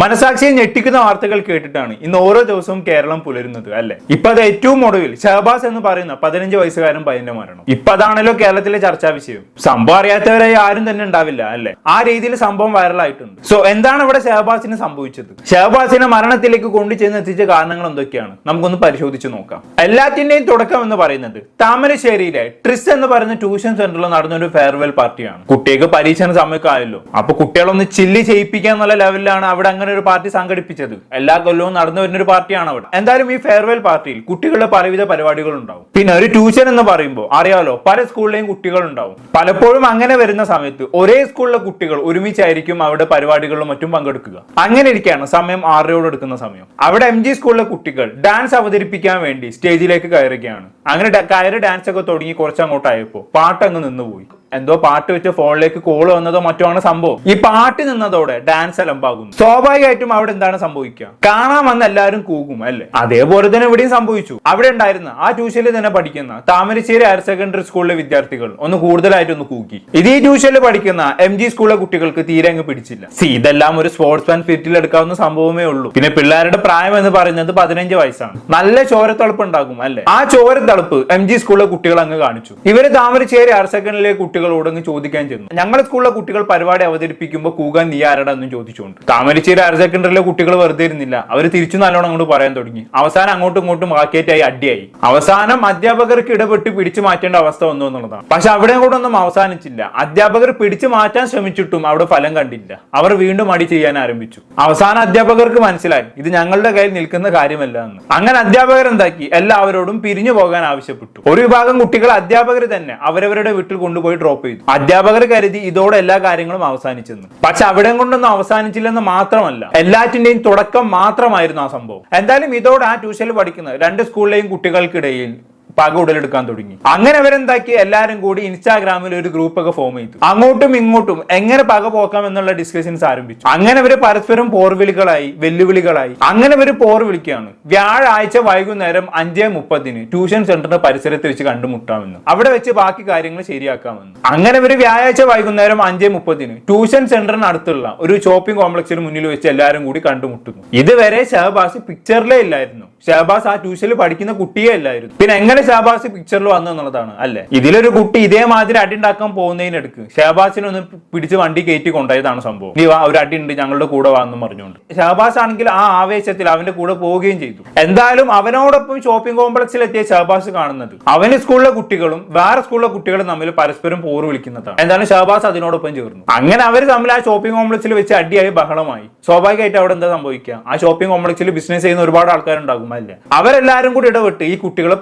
മനസാക്ഷിയെ ഞെട്ടിക്കുന്ന വാർത്തകൾ കേട്ടിട്ടാണ് ഇന്ന് ഓരോ ദിവസവും കേരളം പുലരുന്നത് അല്ലെ? ഇപ്പൊ അത് ഏറ്റവും ഒടുവിൽ ഷഹബാസ് എന്ന് പറയുന്ന പതിനഞ്ച് വയസ്സുകാരൻ പയ്യന്റെ മരണം. ഇപ്പൊ അതാണല്ലോ കേരളത്തിലെ ചർച്ചാ വിഷയം. സംഭവം അറിയാത്തവരായി ആരും തന്നെ ഉണ്ടാവില്ല അല്ലെ? ആ രീതിയിൽ സംഭവം വൈറലായിട്ടുണ്ട്. സോ എന്താണ് ഇവിടെ ഷഹബാസിന് സംഭവിച്ചത്? ഷഹബാസിനെ മരണത്തിലേക്ക് കൊണ്ടുചെന്ന് എത്തിച്ച കാരണങ്ങൾ എന്തൊക്കെയാണ്? നമുക്കൊന്ന് പരിശോധിച്ച് നോക്കാം. എല്ലാത്തിന്റെയും തുടക്കം എന്ന് പറയുന്നത് താമരശ്ശേരിയിലെ ട്രിസ് എന്ന് പറയുന്ന ട്യൂഷൻ സെന്ററിൽ നടന്ന ഒരു ഫെയർവെൽ പാർട്ടിയാണ്. കുട്ടികൾക്ക് പരീക്ഷണ സമയമൊക്കെ അപ്പൊ കുട്ടികളൊന്ന് ചില്ലി ചെയ്യിപ്പിക്കാന്നുള്ള ലെവലിലാണ് അവിടെ അങ്ങനെ ഒരു പാർട്ടി സംഘടിപ്പിച്ചത്. എല്ലാ കൊല്ലവും നടന്നു വരുന്ന ഒരു പാർട്ടിയാണ് അവിടെ. എന്തായാലും ഈ ഫെയർവെൽ പാർട്ടിയിൽ കുട്ടികളുടെ പലവിധ പരിപാടികൾ ഉണ്ടാവും. പിന്നെ ഒരു ട്യൂഷൻ എന്ന് പറയുമ്പോൾ അറിയാലോ പല സ്കൂളിലെയും കുട്ടികൾ ഉണ്ടാവും. പലപ്പോഴും അങ്ങനെ വരുന്ന സമയത്ത് ഒരേ സ്കൂളിലെ കുട്ടികൾ ഒരുമിച്ചായിരിക്കും അവിടെ പരിപാടികളിലും മറ്റും പങ്കെടുക്കുക. അങ്ങനെ ഇരിക്കുകയാണ് സമയം ആറരയോട് എടുക്കുന്ന സമയം. അവിടെ എം ജി സ്കൂളിലെ കുട്ടികൾ ഡാൻസ് അവതരിപ്പിക്കാൻ വേണ്ടി സ്റ്റേജിലേക്ക് കയറുകയാണ്. അങ്ങനെ കയറി ഡാൻസ് ഒക്കെ തുടങ്ങി കുറച്ചങ്ങോട്ടായപ്പോ പാട്ട് അങ്ങ് നിന്നുപോയി. എന്തോ പാട്ട് വെച്ച് ഫോണിലേക്ക് കോൾ വന്നതോ മറ്റോ ആണ് സംഭവം. ഈ പാട്ട് നിന്നതോടെ ഡാൻസ് അലമ്പാകുന്നു സ്വാഭാവികമായിട്ടും അവിടെ എന്താണ് സംഭവിക്കുക? കാണാൻ വന്ന എല്ലാവരും കൂകും അല്ലേ? അതേപോലെ തന്നെ ഇവിടെയും സംഭവിച്ചു. അവിടെ ഉണ്ടായിരുന്ന ആ ട്യൂഷനിൽ തന്നെ പഠിക്കുന്ന താമരശ്ശേരി ഹയർ സെക്കൻഡറി സ്കൂളിലെ വിദ്യാർത്ഥികൾ ഒന്ന് കൂടുതലായിട്ട് ഒന്ന് കൂക്കി. ഇത് ഈ ട്യൂഷനിൽ പഠിക്കുന്ന എം ജി സ്കൂളിലെ കുട്ടികൾക്ക് തീരെ അങ്ങ് പിടിച്ചില്ല. സി ഇതെല്ലാം ഒരു സ്പോർട്സ് മാൻ ഫിറ്റിൽ എടുക്കാവുന്ന സംഭവമേ ഉള്ളൂ. പിന്നെ പിള്ളേരുടെ പ്രായം എന്ന് പറയുന്നത് പതിനഞ്ച് വയസ്സാണ്. നല്ല ചോരത്തളപ്പ് ഉണ്ടാകും അല്ലെ? ആ ചോരത്തളപ്പ് എം ജി സ്കൂളിലെ കുട്ടികൾ അങ്ങ് കാണിച്ചു. ഇവർ താമരശ്ശേരി ഹയർ സെക്കൻഡറിലെ കുട്ടികളോട് അങ്ങ് ചോദിക്കാൻ ചെന്നു. ഞങ്ങളുടെ സ്കൂളിലെ കുട്ടികൾ പരിപാടി അവതരിപ്പിക്കുമ്പോൾ കൂകാൻ നീ ആരടാ എന്നും ചോദിച്ചുകൊണ്ട്. താമരശ്ശേരി ഹയർ സെക്കൻഡറിയിലെ കുട്ടികൾ വെറുതെ ഇരുന്നില്ല. അവർ തിരിച്ചു നല്ലോണം അങ്ങോട്ട് പറയാൻ തുടങ്ങി. അവസാനം അങ്ങോട്ടും ഇങ്ങോട്ടും മാർക്കറ്റായി അടിയായി. അവസാനം അധ്യാപകർക്ക് ഇടപെട്ട് പിടിച്ചു മാറ്റേണ്ട അവസ്ഥ വന്നു എന്നുള്ളതാണ്. പക്ഷെ അവിടെ കൂടെ ഒന്നും അവസാനിച്ചില്ല. അധ്യാപകർ പിടിച്ചു മാറ്റാൻ ശ്രമിച്ചിട്ടും അവിടെ ഫലം കണ്ടില്ല. അവർ വീണ്ടും അടി ചെയ്യാൻ ആരംഭിച്ചു. അവസാന അധ്യാപകർക്ക് മനസ്സിലായി. ഇത് ഞങ്ങളുടെ കയ്യിൽ നിൽക്കുന്ന കാര്യമല്ല എന്ന്. അങ്ങനെ അധ്യാപകർ എന്താക്കി? എല്ലാവരോടും പിരിഞ്ഞു പോകാൻ ആവശ്യപ്പെട്ടു. ഒരു വിഭാഗം കുട്ടികൾ അധ്യാപകർ തന്നെ അവരവരുടെ വീട്ടിൽ കൊണ്ടുപോയി ഡ്രോപ്പ് ചെയ്തു. അധ്യാപകർ കരുതി ഇതോടെ എല്ലാ കാര്യങ്ങളും അവസാനിച്ചെന്ന്. പക്ഷെ അവിടെ കൊണ്ടൊന്നും അവസാനിച്ചില്ലെന്ന് മാത്രമല്ല എല്ലാറ്റിന്റെയും തുടക്കം മാത്രമായിരുന്നു ആ സംഭവം. എന്തായാലും ഇതോടെ ആ ട്യൂഷനിൽ പഠിക്കുന്ന രണ്ട് സ്കൂളിലെയും കുട്ടികൾക്കിടയിൽ പക ഉടലെടുക്കാൻ തുടങ്ങി. അങ്ങനെ അവരെന്താക്കി? എല്ലാരും കൂടി ഇൻസ്റ്റാഗ്രാമിൽ ഒരു ഗ്രൂപ്പ് ഒക്കെ ഫോം ചെയ്തു. അങ്ങോട്ടും ഇങ്ങോട്ടും എങ്ങനെ പക പോക്കാം എന്നുള്ള ഡിസ്കഷൻസ് ആരംഭിച്ചു. അങ്ങനെ അവർ പരസ്പരം പോർവിളികളായി വെല്ലുവിളികളായി. അങ്ങനെ അവർ പോർ വിളിക്കുകയാണ്. വ്യാഴാഴ്ച വൈകുന്നേരം അഞ്ചേ മുപ്പതിന് ട്യൂഷൻ സെന്ററിന്റെ പരിസരത്ത് വെച്ച് കണ്ടുമുട്ടാമെന്ന്. അവിടെ വെച്ച് ബാക്കി കാര്യങ്ങൾ ശരിയാക്കാമെന്ന്. അങ്ങനെ ഒരു വ്യാഴാഴ്ച വൈകുന്നേരം അഞ്ചേ മുപ്പതിന് ട്യൂഷൻ സെന്ററിന് അടുത്തുള്ള ഒരു ഷോപ്പിംഗ് കോംപ്ലക്സിന് മുന്നിൽ വെച്ച് എല്ലാവരും കൂടി കണ്ടുമുട്ടുന്നു. ഇതുവരെ ഷഹബാസ് പിക്ചറിലേ ഇല്ലായിരുന്നു. ഷഹബാസ് ആ ട്യൂഷനിൽ പഠിക്കുന്ന കുട്ടിയെ അല്ലായിരുന്നു പിന്നെ എങ്ങനെ ഷഹബാസ് പിക്ചറിൽ വന്നു എന്നുള്ളതാണ് അല്ലെ? ഇതിലൊരു കുട്ടി ഇതേമാതിരി അടി ഉണ്ടാക്കാൻ പോകുന്നതിനെടുക്ക് ഷഹബാസിനെ ഒന്ന് പിടിച്ച് വണ്ടി കയറ്റി കൊണ്ടുപോയതാണ് സംഭവം. നീ ഒരു അടി ഉണ്ട് ഞങ്ങളുടെ കൂടെ വന്നു പറഞ്ഞുകൊണ്ട്. ഷഹബാസ് ആണെങ്കിൽ ആ ആവേശത്തിൽ അവന്റെ കൂടെ പോവുകയും ചെയ്തു. എന്തായാലും അവനോടൊപ്പം ഷോപ്പിംഗ് കോംപ്ലക്സിൽ എത്തിയ ഷഹബാസ് കാണുന്നത്. അവന്റെ സ്കൂളിലെ കുട്ടികളും വേറെ സ്കൂളിലെ കുട്ടികളും തമ്മിൽ പരസ്പരം പോർ വിളിക്കുന്നതാണ്. എന്താണ് ഷഹബാസ് അതിനോടൊപ്പം ചേർന്നു. അങ്ങനെ അവർ തമ്മിൽ ആ ഷോപ്പിംഗ് കോംപ്ലക്സിൽ വെച്ച് അടിയായി ബഹളമായി. സ്വാഭാവികമായിട്ട് അവിടെ എന്താ സംഭവിക്കുക? ആ ഷോപ്പിംഗ് കോംപ്ലക്സിൽ ബിസിനസ് ചെയ്യുന്ന ഒരുപാട് ആൾക്കാരുണ്ടാകും അല്ലേ? അവരെല്ലാരും കൂടി ഇടപെട്ട് ഈ കുട്ടികളെ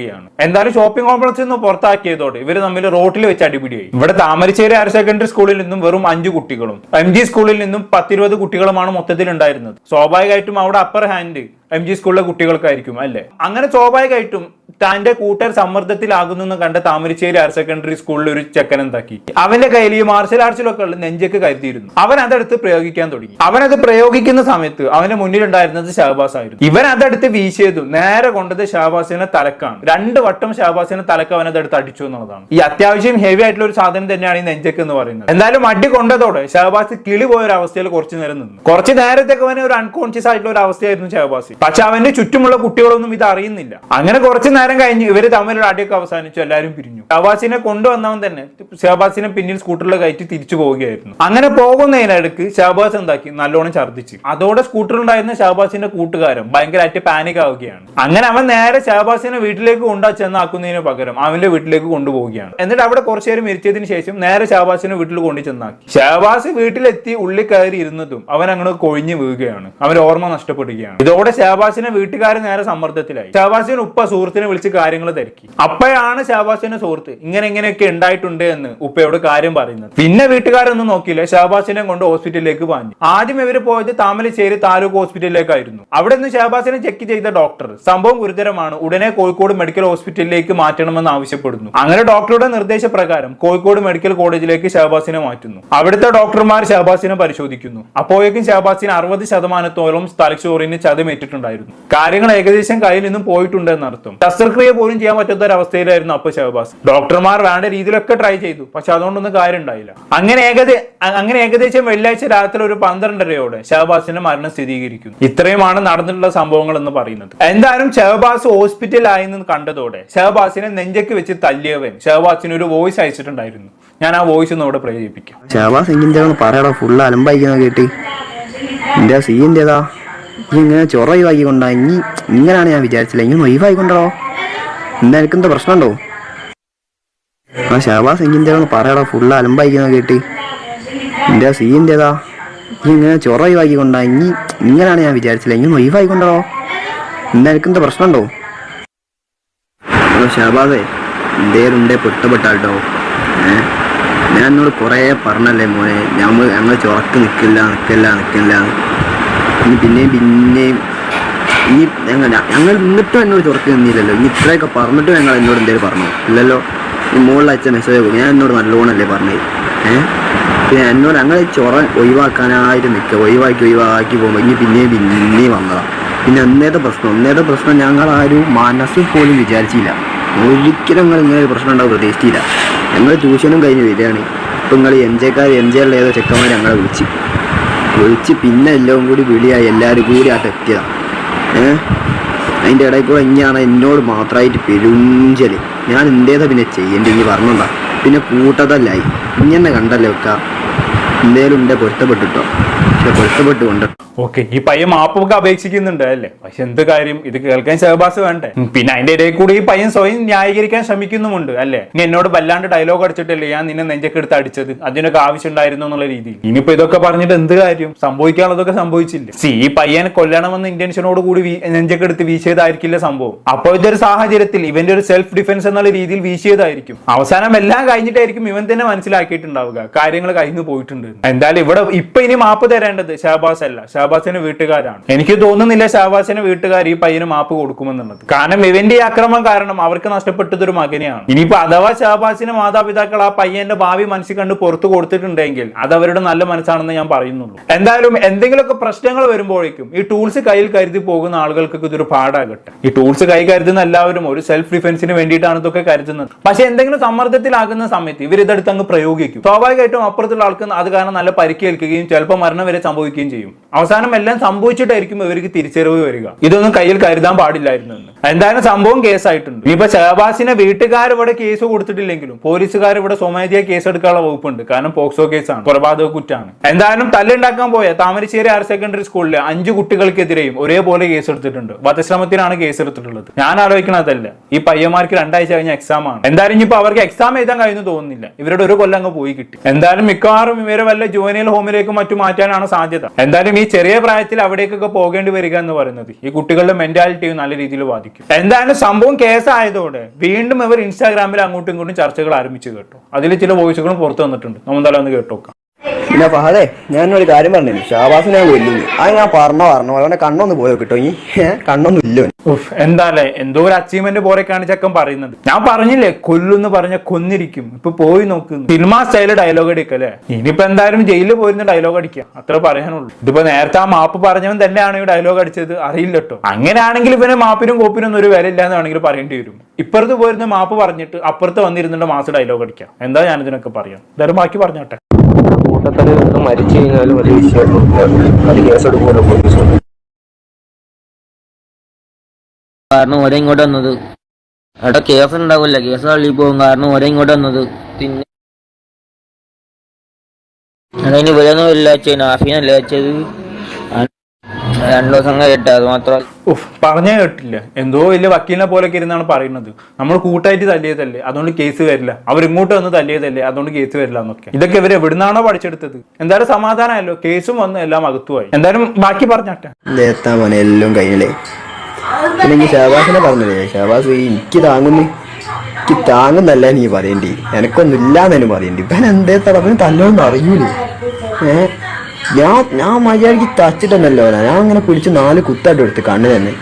പുറത്താക്കുകയാണ് എന്തായാലും ഷോപ്പിംഗ് കോംപ്ലക്സിൽ നിന്ന് പുറത്താക്കിയതോടെ ഇവർ തമ്മിൽ റോട്ടിൽ വെച്ച് അടിപിടിയായി. ഇവിടെ താമരശ്ശേരി ഹയർ സെക്കൻഡറി സ്കൂളിൽ നിന്നും വെറും അഞ്ച് കുട്ടികളും എം ജി സ്കൂളിൽ നിന്നും പത്തിരുപത് കുട്ടികളുമാണ് മൊത്തത്തിൽ ഉണ്ടായിരുന്നത് സ്വാഭാവികമായിട്ടും അവിടെ അപ്പർ ഹാൻഡ് എം ജി സ്കൂളിലെ കുട്ടികൾക്കായിരിക്കും അല്ലേ? അങ്ങനെ സ്വാഭാവികമായിട്ടും തന്റെ കൂട്ടർ സമ്മർദ്ദത്തിലാകുന്നു എന്ന് കണ്ട താമരശ്ശേരി ഹയർ സെക്കൻഡറി സ്കൂളിൽ ഒരു ചെക്കൻ എന്താക്കി. അവന്റെ കയ്യിൽ ഈ മാർഷൽ ആർട്സിലൊക്കെ ഉള്ള നെഞ്ചക്ക് കരുതിയിരുന്നു. അവൻ അതെടുത്ത് പ്രയോഗിക്കാൻ തുടങ്ങി. അവൻ അത് പ്രയോഗിക്കുന്ന സമയത്ത് അവന്റെ മുന്നിലുണ്ടായിരുന്നത് ഷഹബാസ് ആയിരുന്നു. ഇവൻ അതെടുത്ത് വീശിയതും നേരെ കൊണ്ടത് ഷഹബാസിനെ തലക്കാണ്. രണ്ട് വട്ടം ഷഹബാസിനെ തലക്ക് അവൻ അതെടുത്ത് അടിച്ചു എന്നുള്ളതാണ്. ഈ അത്യാവശ്യം ഹെവി ആയിട്ടുള്ള ഒരു സാധനം തന്നെയാണ് ഈ നെഞ്ചക്ക് എന്ന് പറയുന്നത്. എന്തായാലും അടി കൊണ്ടതോടെ ഷഹബാസ് കിളി പോയ ഒരു അവസ്ഥയിൽ കുറച്ചു നേരം നിന്നു. കുറച്ച് നേരത്തേക്ക് അവന് ഒരു അൺകോൺഷ്യസ് ആയിട്ടുള്ള ഒരു അവസ്ഥയായിരുന്നു ഷഹബാസ് പക്ഷെ അവന്റെ ചുറ്റുമുള്ള കുട്ടികളൊന്നും ഇത് അറിയുന്നില്ല. അങ്ങനെ കുറച്ചു നേരം കഴിഞ്ഞ് ഇവർ തമ്മിലുള്ള അടിയൊക്കെ അവസാനിച്ചു എല്ലാവരും പിരിഞ്ഞു. ഷഹബാസിനെ കൊണ്ടുവന്നവൻ തന്നെ ഷഹബാസിനെ പിന്നിൽ സ്കൂട്ടറിൽ കയറ്റി തിരിച്ചു പോവുകയായിരുന്നു. അങ്ങനെ പോകുന്നതിനിടക്ക് ഷഹബാസ് എന്താക്കി? നല്ലോണം ഛർദ്ദിച്ചു. അതോടെ സ്കൂട്ടറിലുണ്ടായിരുന്ന ഷഹബാസിന്റെ കൂട്ടുകാരൻ ഭയങ്കരമായിട്ട് പാനിക് ആവുകയാണ്. അങ്ങനെ അവൻ നേരെ ഷഹബാസിനെ വീട്ടിലേക്ക് കൊണ്ടാ ചെന്നാക്കുന്നതിന് പകരം അവന്റെ വീട്ടിലേക്ക് കൊണ്ടുപോവുകയാണ്. എന്നിട്ട് അവിടെ കുറച്ചു നേരം ശേഷം നേരെ ഷഹബാസിനെ വീട്ടിൽ കൊണ്ടു ചെന്നാക്കി. ഷഹബാസ് വീട്ടിലെത്തി ഉള്ളിൽ കയറി ഇരുന്നതും അവൻ അങ്ങനെ കൊഴിഞ്ഞു വീഴുകയാണ്. അവൻ ഓർമ്മ നഷ്ടപ്പെടുകയാണ്. ഇതോടെ ഷഹബാസിനെ വീട്ടുകാർ നേരെ സമ്മർദ്ദത്തിലായി. ഷഹബാസിന് ഉപ്പ സുഹൃത്തിനെ വിളിച്ച് കാര്യങ്ങൾ തിരക്കി. അപ്പയാണ് ഷഹബാസിന്റെ സുഹൃത്ത് ഇങ്ങനെ ഇങ്ങനെയൊക്കെ ഉണ്ടായിട്ടുണ്ട് എന്ന് ഉപ്പയോട് കാര്യം പറയുന്നത്. പിന്നെ വീട്ടുകാരൊന്നും നോക്കിയില്ല. ഷഹബാസിനെ കൊണ്ട് ഹോസ്പിറ്റലിലേക്ക് പാഞ്ഞു. ആദ്യം ഇവർ പോയത് താമരശ്ശേരി താലൂക്ക് ഹോസ്പിറ്റലിലേക്കായിരുന്നു. അവിടെ നിന്ന് ഷഹബാസിനെ ചെക്ക് ചെയ്ത ഡോക്ടർ സംഭവം ഗുരുതരമാണ്. ഉടനെ കോഴിക്കോട് മെഡിക്കൽ ഹോസ്പിറ്റലിലേക്ക് മാറ്റണമെന്ന് ആവശ്യപ്പെടുന്നു. അങ്ങനെ ഡോക്ടറുടെ നിർദ്ദേശപ്രകാരം കോഴിക്കോട് മെഡിക്കൽ കോളേജിലേക്ക് ഷഹബാസിനെ മാറ്റുന്നു. അവിടുത്തെ ഡോക്ടർമാർ ഷഹബാസിനെ പരിശോധിക്കുന്നു. അപ്പോഴേക്കും ഷഹബാസിന് അറുപത് ശതമാനത്തോളം തലച്ചോറിന് ചതമേറ്റിട്ടുണ്ട്. ആയിട്ടുണ്ടായിരുന്നു കാര്യങ്ങൾ ഏകദേശം കയ്യിൽ നിന്നും പോയിട്ടുണ്ട് എന്നർത്ഥം. ശസ്ത്രക്രിയ പോലും ചെയ്യാൻ പറ്റാത്ത ഒരു അവസ്ഥയിലായിരുന്നു അപ്പൊ ഷഹബാസ്. ഡോക്ടർമാർ വേണ്ട രീതിയിലൊക്കെ ട്രൈ ചെയ്തു പക്ഷെ അതുകൊണ്ടൊന്നും കാര്യം ഉണ്ടായില്ല അങ്ങനെ ഏകദേശം അങ്ങനെ ഏകദേശം വെള്ളിയാഴ്ച രാത്രി ഒരു പന്ത്രണ്ടരയോടെ ഷഹബാസിന്റെ മരണം സ്ഥിരീകരിക്കുന്നു. ഇത്രയുമാണ് നടന്നിട്ടുള്ള സംഭവങ്ങൾ എന്ന് പറയുന്നത്. എന്തായാലും ഷഹബാസ് ഹോസ്പിറ്റലായെന്ന് കണ്ടതോടെ ഷഹബാസിനെ നെഞ്ചക്ക് വെച്ച് തല്ലിയവൻ ഷഹബാസിന് ഒരു വോയിസ് അയച്ചിട്ടുണ്ടായിരുന്നു. ഞാൻ ആ വോയിസ് ഒന്ന് അവിടെ ഷാബാസ് എങ്കിന്റെ പറയടാ ഫുൾ അലമ്പായിക്കുന്ന കേട്ടി. എന്റെ സീന്റെതാ ഈ ഇങ്ങനെ ചൊറ ഒഴിവാക്കി കൊണ്ടാ ഇനി ഇങ്ങനെയാണ് ഞാൻ വിചാരിച്ചില്ല ഇങ്ങനെ ഒഴിവാക്കിക്കൊണ്ടോ എന്താ എനിക്കെന്താ പ്രശ്നമുണ്ടോ ആ ഷാബാസ് എങ്കിന്റെ പറയടാ ഫുള്ള് അലമ്പായിക്കുന്ന കേട്ടി. എന്റെ സീന്റെതാ ഇങ്ങനെ ചൊറ ഒഴിവാക്കി കൊണ്ടാ ഇനി ഇങ്ങനെയാണ് ഞാൻ വിചാരിച്ചില്ല ഇങ്ങനെ ഒഴിവാക്കിക്കൊണ്ടോ എന്താ എനിക്കെന്താ പ്രശ്നമുണ്ടോ ഷാബാസേ എന്തേലും ഉണ്ടേ പൊട്ടപ്പെട്ടാട്ടോ. ഏഹ് ഞാൻ എന്നോട് കുറേ പറഞ്ഞല്ലേ മോനെ. ഞമ്മ ഞങ്ങൾ ചുറക്ക് നിൽക്കില്ല നിൽക്കില്ല നിൽക്കില്ല ഇനി പിന്നെയും പിന്നെയും ഇനി ഞങ്ങൾ ഞങ്ങൾ എന്നിട്ടും എന്നോട് ചുറക്കി നിന്നില്ലല്ലോ. ഇനി ഇത്രയൊക്കെ പറഞ്ഞിട്ടും ഞങ്ങൾ എന്നോട് എന്തേലും പറഞ്ഞു? ഇല്ലല്ലോ. ഈ മുകളിൽ അയച്ച മെസ്സേജ് ഞാൻ എന്നോട് നല്ലോണല്ലേ പറഞ്ഞത് ഏഹ് പിന്നെ എന്നോട് ഞങ്ങൾ ചൊറ ഒഴിവാക്കാനായിട്ട് നിൽക്കുക. ഒഴിവാക്കി ഒഴിവാക്കി പോകുമ്പോൾ ഇനി പിന്നെയും പിന്നെയും വന്നതാണ് പിന്നെ ഒന്നേത്തെ പ്രശ്നം ഒന്നേത്തെ പ്രശ്നം ഞങ്ങൾ ആരും മനസ്സിൽ പോലും വിചാരിച്ചില്ല. ഒരിക്കലും നിങ്ങൾ ഇങ്ങനെ ഒരു പ്രശ്നം ഉണ്ടാവും പ്രതീക്ഷിച്ചില്ല ഞങ്ങൾ ട്യൂഷനും കഴിഞ്ഞ് വരികയാണ്. ഇപ്പം നിങ്ങൾ എം ജെക്കാർ എം ഉള്ള ഏതോ ചെക്കന്മാർ ഞങ്ങളെ വിളിച്ച്. വിളിച്ച് പിന്നെ എല്ലാം കൂടി വിളിയായി. എല്ലാവരും കൂടി ആട്ട് എത്തിയതാണ് ഏഹ് അതിന്റെ ഇടയിൽ കൂടെ ഇനിയാണ് എന്നോട് മാത്രമായിട്ട് പെരുഞ്ചൽ. ഞാൻ എന്തേതാ പിന്നെ ചെയ്യേണ്ടി ഇനി പറഞ്ഞോണ്ടാ. പിന്നെ കൂട്ടതല്ലായി. ഇങ്ങനെ കണ്ടല്ലേ വെക്ക? എന്തേലും ഉണ്ടെ പൊരുത്തപ്പെട്ടിട്ടോ? പക്ഷെ ഓക്കെ ഈ പയ്യൻ മാപ്പൊക്കെ അപേക്ഷിക്കുന്നുണ്ട് അല്ലേ? പക്ഷെ എന്ത് കാര്യം? ഇത് കേൾക്കാൻ ശഹബാസ് വേണ്ടേ? പിന്നെ അതിന്റെ ഇടയിൽ കൂടി ഈ പയ്യൻ സ്വയം ന്യായീകരിക്കാൻ ശ്രമിക്കുന്നുമുണ്ട് അല്ലേ? നീ എന്നോട് വല്ലാണ്ട് ഡയലോഗ് അടിച്ചിട്ടല്ലേ ഞാൻ നിന്നെ നെഞ്ചൊക്കെ എടുത്ത് അടിച്ചത്? അതിനൊക്കെ ആവശ്യമുണ്ടായിരുന്നു എന്നുള്ള രീതിയിൽ. ഇനിയിപ്പോ ഇതൊക്കെ പറഞ്ഞിട്ട് എന്ത് കാര്യം? സംഭവിക്കാനുള്ളതൊക്കെ സംഭവിച്ചില്ല? സി ഈ പയ്യൻ കൊല്ലണമെന്ന ഇന്റൻഷനോട് കൂടി നെഞ്ചൊക്കെ എടുത്ത് വീശിയതായിരിക്കില്ല സംഭവം. അപ്പോൾ ഇതൊരു സാഹചര്യത്തിൽ ഇവന്റെ ഒരു സെൽഫ് ഡിഫൻസ് എന്നുള്ള രീതിയിൽ വീശിയതായിരിക്കും. അവസാനം എല്ലാം കഴിഞ്ഞിട്ടായിരിക്കും ഇവൻ തന്നെ മനസ്സിലാക്കിയിട്ടുണ്ടാവുക. കാര്യങ്ങൾ കഴിഞ്ഞു പോയിട്ടുണ്ട്. എന്തായാലും ഇവിടെ ഇപ്പൊ ഇനി മാപ്പ് തരേണ്ടത് ഷഹബാസ് അല്ല ഷഹബാസിന്റെ വീട്ടുകാരാണ്. എനിക്ക് തോന്നുന്നില്ല ഷഹബാസിന്റെ വീട്ടുകാർ ഈ പയ്യന് മാപ്പ് കൊടുക്കുമെന്നുള്ളത്. കാരണം ഇവന്റെ ഈ അക്രമം കാരണം അവർക്ക് നഷ്ടപ്പെട്ടത് ഒരു മകനെയാണ്. ഇനിയിപ്പോ അഥവാ ഷഹബാസിന്റെ മാതാപിതാക്കൾ ആ പയ്യന്റെ ഭാവി മനസ്സിൽ കണ്ട് പുറത്തു കൊടുത്തിട്ടുണ്ടെങ്കിൽ അത് അവരുടെ നല്ല മനസ്സാണെന്ന് ഞാൻ പറയുന്നുള്ളൂ. എന്തായാലും എന്തെങ്കിലുമൊക്കെ പ്രശ്നങ്ങൾ വരുമ്പോഴേക്കും ഈ ടൂൾസ് കയ്യിൽ കരുതി പോകുന്ന ആളുകൾക്കൊക്കെ ഇതൊരു പാടാകട്ടെ. ഈ ടൂൾസ് കൈ കരുതുന്ന എല്ലാവരും ഒരു സെൽഫ് ഡിഫൻസിന് വേണ്ടിയിട്ടാണ് ഇതൊക്കെ കരുതുന്നത്. പക്ഷെ എന്തെങ്കിലും സമ്മർദ്ദത്തിലാകുന്ന സമയത്ത് ഇവർ ഇതെടുത്ത് അങ്ങ് പ്രയോഗിക്കും. സ്വാഭാവികമായിട്ടും അപ്പുറത്തുള്ള ആൾക്ക് അത് കാരണം നല്ല പരിക്കേൽക്കുകയും ചിലപ്പോൾ മരണം വരെ സംഭവിക്കുകയും ചെയ്യും. അവസാനം എല്ലാം സംഭവിച്ചിട്ടായിരിക്കും ഇവർക്ക് തിരിച്ചറിവ് വരിക. ഇതൊന്നും കയ്യിൽ കരുതാൻ പാടില്ലായിരുന്നു എന്തായാലും സംഭവം കേസായിട്ടുണ്ട്. ഇനിയിപ്പോ ഷഹബാസിനെ വീട്ടുകാർ ഇവിടെ കേസ് കൊടുത്തിട്ടില്ലെങ്കിലും പോലീസുകാർ ഇവിടെ സ്വമേധയാ കേസ് എടുക്കാനുള്ള വകുപ്പുണ്ട്. കാരണം പോക്സോ കേസാണ്. കൊലപാതക കുറ്റാണ്. എന്തായാലും തല്ലുണ്ടാക്കാൻ പോയ താമരശ്ശേരി ഹയർ സെക്കൻഡറി സ്കൂളിലെ അഞ്ച് കുട്ടികൾക്കെതിരെയും ഒരേപോലെ കേസ് എടുത്തിട്ടുണ്ട് വധശ്രമത്തിനാണ് കേസ് എടുത്തിട്ടുള്ളത് ഞാൻ ആലോചിക്കണതല്ല ഈ പയ്യന്മാർക്ക് രണ്ടാഴ്ച കഴിഞ്ഞ എക്സാം ആണ്. എന്തായാലും ഇനിയിപ്പോ അവർക്ക് എക്സാം എഴുതാൻ കഴിയുന്നു തോന്നുന്നില്ല. ഇവരുടെ ഒരു കൊല്ലം അങ്ങ് പോയി കിട്ടി. എന്തായാലും മിക്കവാറും ഇവരെ വല്ല ജുവനൈൽ ഹോമിലേക്കും മറ്റു മാറ്റാനാണ് സാധ്യത. എന്തായാലും ഈ ചെറിയ പ്രായത്തിൽ അവിടേക്കൊക്കെ പോകേണ്ടി വരിക എന്ന് പറയുന്നത്. ഈ കുട്ടികളുടെ മെന്റാലിറ്റി നല്ല രീതിയിൽ ബാധിക്കും. എന്തായാലും സംഭവം? കേസ് കേസായതോടെ വീണ്ടും ഇവർ ഇൻസ്റ്റാഗ്രാമിൽ അങ്ങോട്ടും ഇങ്ങോട്ടും ചർച്ചകൾ ആരംഭിച്ചു കേട്ടോ. അതിൽ ചില വോയിസുകളും പുറത്തു വന്നിട്ടുണ്ട്. നമ്മൾ എന്തായാലും ഒന്ന് കേട്ടോക്കാം പിന്നെ ഫഹദേ ഞാൻ ഒരു കാര്യം പറഞ്ഞു ഷാബാസിനെ ഞാൻ കൊല്ലുന്നു അത് ഞാൻ പറഞ്ഞ പറഞ്ഞു. അവനെ കണ്ണൊന്ന് പോയോ കിട്ടോ ഈ കണ്ണൊന്നും ഇല്ലോ എന്താല്ലേ എന്തോ ഒരു അച്ചീവ്മെന്റ് പോലെയൊക്കെയാണ് ചക്കൻ പറയുന്നത് ഞാൻ പറഞ്ഞില്ലേ കൊല്ലുന്ന് പറഞ്ഞ കൊന്നിരിക്കും. ഇപ്പൊ പോയി നോക്കുന്നു സിനിമ സ്റ്റൈൽ ഡയലോഗ് അടിക്കല്ലേ ഇനിയിപ്പോ എന്തായാലും ജയിലിൽ പോയിരുന്ന ഡയലോഗ് അടിക്കുക അത്ര പറയാനുള്ളൂ. ഇതിപ്പോ നേരത്തെ ആ മാപ്പ് പറഞ്ഞവൻ തന്നെയാണ് ഈ ഡയലോഗ് അടിച്ചത്. അറിയില്ല കേട്ടോ അങ്ങനെയാണെങ്കിൽ ഇവന് മാപ്പിനും കോപ്പിനും ഒന്നും ഒരു വില ഇല്ലാന്ന് വേണമെങ്കിൽ പറയേണ്ടി വരും. ഇപ്പുറത്ത് പോയിരുന്ന മാപ്പ് പറഞ്ഞിട്ട് അപ്പുറത്ത് വന്നിരുന്നിട്ട് മാസ് ഡയലോഗ് അടിക്കാം. എന്താ ഞാനിതിനൊക്കെ പറയാം? എന്തായാലും ബാക്കി പറഞ്ഞോട്ടെ. കൂട്ടത്തിൽ ഒന്ന് മരിച്ചു കഴിഞ്ഞാലും വലിയ വിഷയം അത് കേസെടുക്കുമല്ലോ പോലീസ് കാരണം ഒരേ ഇങ്ങോട്ട് വന്നത്. അവിടെ കേസ് ഉണ്ടാവില്ല. കേസ് തള്ളി പോകും. കാരണം ഒരേ ഇങ്ങോട്ട് വന്നത്. പിന്നെ അതിന് ഇവരൊന്നും ഇല്ല വെച്ചത് നാഫീനല്ല വെച്ചത്? രണ്ടു ദിവസം കഴിയട്ടെ അത് മാത്രം. ഉഫ് പറഞ്ഞേ കേട്ടില്ല. എന്തോ വലിയ വക്കീലിനെ പോലൊക്കെ ഇരുന്നാണ് പറയുന്നത്. നമ്മൾ കൂട്ടായിട്ട് തല്ലിയതല്ലേ? അതുകൊണ്ട് കേസ് വരില്ല. അവരിങ്ങോട്ട് വന്ന് തല്ലിയതല്ലേ? അതുകൊണ്ട് കേസ് വരില്ല എന്നൊക്കെ. ഇതൊക്കെ ഇവർ എവിടുന്നാണോ പഠിച്ചെടുത്തത്. എന്തായാലും സമാധാനമല്ലോ കേസും വന്ന് എല്ലാം അകത്തുമായി എന്തായാലും ബാക്കി പറഞ്ഞാട്ടെ. എത്താൻ മോനെ എല്ലാം കഴിഞ്ഞില്ലേ? പിന്നെ എനിക്ക് ഷാബാസിനെ പറഞ്ഞില്ലേ? ഷാബാസ് ഈ എനിക്ക് താങ്ങുന്നു. എനിക്ക് താങ്ങുന്നല്ല നീ പറയണ്ടി. എനക്കൊന്നും ഇല്ലാന്നു പറയണ്ടി. ഇവൻ എന്തേ തടവിന് തന്നോന്ന് അറിയൂലേ. ഏ? ഞാൻ ഞാൻ മര്യാദയ്ക്ക് തച്ചിട്ടന്നല്ലോ പോലെ ഞാൻ അങ്ങനെ പിടിച്ച് നാല് കുത്തായിട്ട് എടുത്ത് കണ്ണ് തന്നെ.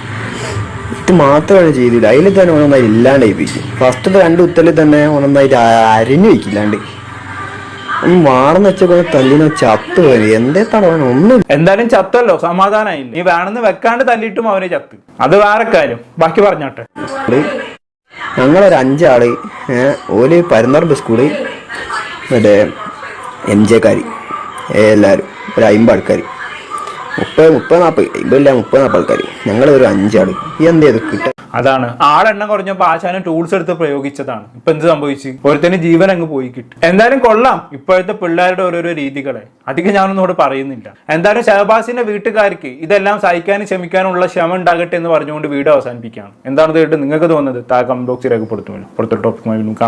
ഇത് മാത്രമാണ് ചെയ്തില്ല അതിൽ തന്നെ ഒന്നൊന്നായി ഇല്ലാണ്ടായിപ്പിക്കും ഫസ്റ്റത്തെ രണ്ട് കുത്തലിൽ തന്നെ ഒന്നൊന്നായിട്ട് അരിഞ്ഞു വയ്ക്കില്ലാണ്ട് ഒന്ന് വെച്ചൊക്കെ തല്ലിന് ചത്ത് പോയി. എന്തേ ഒന്നും എന്തായാലും ചത്തല്ലോ സമാധാനായി. നീ വേണമെന്ന് വെക്കാണ്ട് തല്ലിയിട്ടും അവനെ ചത്ത്. അത് വേറെ കാര്യം. ബാക്കി പറഞ്ഞോട്ടെ. ഞങ്ങളൊരു അഞ്ചാൾ ഓൽ പരുന്നറമ്പ് സ്കൂൾ മറ്റേ എം ജെക്കാരി എല്ലാവരും ഒരു അമ്പത് ആൾക്കാർ മുപ്പത് മുപ്പത് നാൽപ്പത് അമ്പതില്ല മുപ്പത് നാൽപ്പത് ആൾക്കാർ ഞങ്ങളൊരു അഞ്ചാൾ. ഈ എന്തേ ഇത് കിട്ടും അതാണ്. ആളെണ്ണം കുറഞ്ഞപ്പോൾ ആശാനും ടൂൾസ് എടുത്ത് പ്രയോഗിച്ചതാണ്. ഇപ്പൊ എന്ത് സംഭവിച്ചു? ഓരോരുത്തരും ജീവൻ അങ്ങ് പോയി കിട്ടും. എന്തായാലും കൊള്ളാം. ഇപ്പോഴത്തെ പിള്ളേരുടെ ഓരോരോ രീതികളെ. അധികം ഞാനൊന്നും ഇവിടെ പറയുന്നില്ല. എന്തായാലും ഷഹബാസിന്റെ വീട്ടുകാർക്ക് ഇതെല്ലാം സഹിക്കാനും ക്ഷമിക്കാനുള്ള ക്ഷമ ഉണ്ടാകട്ടെ എന്ന് പറഞ്ഞുകൊണ്ട് വീഡിയോ അവസാനിപ്പിക്കുകയാണ്. എന്താണ് കേട്ട് നിങ്ങൾക്ക് തോന്നുന്നത്? താ കമന്റ് ബോക്സിൽ രേഖപ്പെടുത്തുമല്ലോ. പുറത്തെ ടോപ്പിക്കുമായി വീണ്ടും കാണാം.